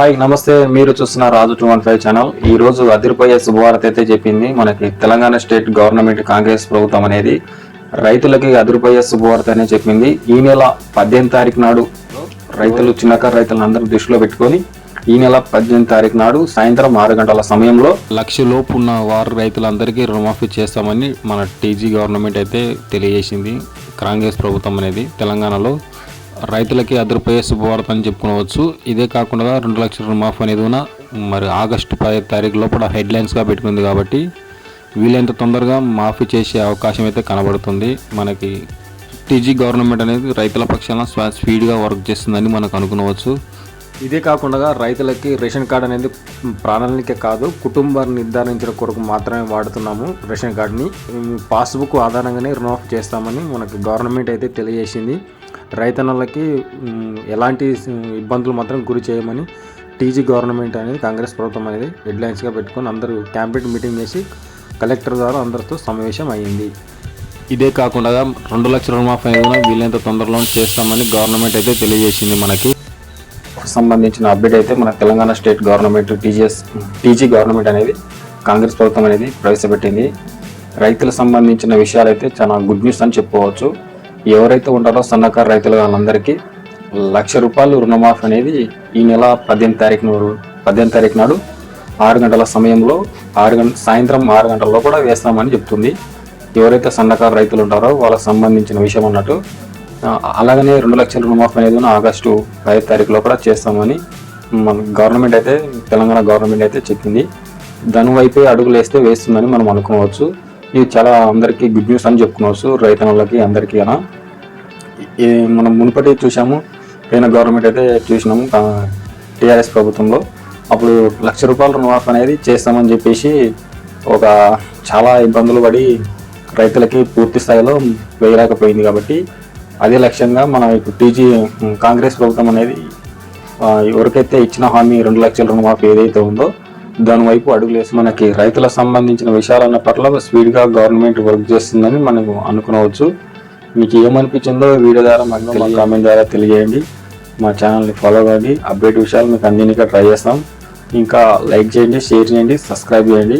Hi నమస్తే. మీరు చూస్తున్న Raju two one five channel. ఈ రోజు అదిరిపోయే శుభవార్త అయితే చెప్పింది. మనకి తెలంగాణ స్టేట్ గవర్నమెంట్ కాంగ్రెస్ ప్రభుత్వం అనేది రైతులకి అదిరిపోయే శుభవార్త అనే చెప్పింది. ఈ నెల పద్దెనిమిది తారీఖు నాడు రైతులు చిన్నకారు రైతులందరూ దృష్టిలో పెట్టుకొని ఈ నెల పద్దెనిమిది తారీఖు నాడు సాయంత్రం ఆరు గంటల సమయంలో లక్ష లోపు ఉన్న వారు రైతులందరికీ రుణమాఫీ చేస్తామని మన టీజీ గవర్నమెంట్ అయితే తెలియజేసింది. కాంగ్రెస్ ప్రభుత్వం అనేది తెలంగాణలో రైతులకి అదిరిపోయే శుభవార్త అని చెప్పుకోవచ్చు. ఇదే కాకుండా రెండు లక్షల రుణమాఫీ అనేది ఉన్న మరి ఆగస్టు పది తారీఖు లోపల హెడ్లైన్స్గా పెట్టుకుంది కాబట్టి వీలైనంత తొందరగా మాఫీ చేసే అవకాశం అయితే కనబడుతుంది. మనకి టీజీ గవర్నమెంట్ అనేది రైతుల పక్షాన స్పీడ్గా వర్క్ చేస్తుందని మనకు అనుకునవచ్చు. ఇదే కాకుండా రైతులకి రేషన్ కార్డు అనేది ప్రాణానికే కాదు కుటుంబాన్ని నిర్ధారించడం కొరకు మాత్రమే వాడుతున్నాము రేషన్ కార్డుని. పాస్బుక్ ఆధారంగానే రుణమాఫీ చేస్తామని మనకి గవర్నమెంట్ అయితే తెలియజేసింది. రైతన్నలకి ఎలాంటి ఇబ్బందులు మాత్రం గురి చేయమని టీజీ గవర్నమెంట్ అనేది కాంగ్రెస్ ప్రభుత్వం అనేది హెడ్లైన్స్గా పెట్టుకొని అందరూ క్యాంపెయిన్ మీటింగ్ చేసి కలెక్టర్ ద్వారా అందరితో సమావేశం అయ్యింది. ఇదే కాకుండా రెండు లక్షల రుణమాఫీ కూడా వీలైనంత తొందరలో చేస్తామని గవర్నమెంట్ అయితే తెలియజేసింది మనకి. సంబంధించిన అప్డేట్ అయితే మన Telangana state government TGS TG government అనేది కాంగ్రెస్ ప్రభుత్వం అనేది ప్రవేశపెట్టింది. రైతులకు సంబంధించిన విషయాలు అయితే చాలా గుడ్ న్యూస్ అని చెప్పుకోవచ్చు. ఎవరైతే ఉంటారో సన్నకారు రైతులు వాళ్ళందరికీ లక్ష రూపాయలు రుణమాఫీ అనేది ఈ నెల పద్దెనిమిది తారీఖు నాడు పద్దెనిమిది తారీఖు నాడు ఆరు గంటల సమయంలో ఆరు గంట సాయంత్రం ఆరు గంటల్లో కూడా వేస్తామని చెప్తుంది. ఎవరైతే సన్నకారు రైతులు ఉంటారో వాళ్ళకి సంబంధించిన విషయం అన్నట్టు అలాగనే రెండు లక్షల రుణమాఫీ అనేది ఆగస్టు ఐదు తారీఖులో కూడా చేస్తామని మన గవర్నమెంట్ అయితే తెలంగాణ గవర్నమెంట్ అయితే చెప్పింది. దాని వైపే అడుగులు వేస్తే వేస్తుందని మనం అనుకోవచ్చు. ఇది చాలా అందరికీ గుడ్ న్యూస్ అని చెప్పుకోవచ్చు రైతన్నలకి అందరికీ అనా? మనం మునుపటి చూసాము పోయిన గవర్నమెంట్ అయితే చూసినాము టీఆర్ఎస్ ప్రభుత్వంలో. అప్పుడు లక్ష రూపాయల రుణమాఫ్ అనేది చేస్తామని చెప్పేసి ఒక చాలా ఇబ్బందులు పడి రైతులకి పూర్తి స్థాయిలో వేయలేకపోయింది కాబట్టి అదే లక్ష్యంగా మనం ఇప్పుడు టీజీ కాంగ్రెస్ ప్రభుత్వం అనేది ఎవరికైతే ఇచ్చిన హామీ రెండు లక్షల రుణమాఫీ ఏదైతే ఉందో దాని వైపు అడుగులేసి మనకి రైతులకు సంబంధించిన విషయాలన్న పట్ల స్పీడ్గా గవర్నమెంట్ వర్క్ చేస్తుందని మనం అనుకునవచ్చు. మీకు ఏమనిపించిందో వీడియో ద్వారా మాకు కామెంట్ ద్వారా తెలియజేయండి. మా ఛానల్ని ఫాలో అవ్వండి అప్డేట్ విషయాలు మీకు అందినగా ట్రై చేస్తాం. ఇంకా లైక్ చేయండి షేర్ చేయండి సబ్స్క్రైబ్ చేయండి.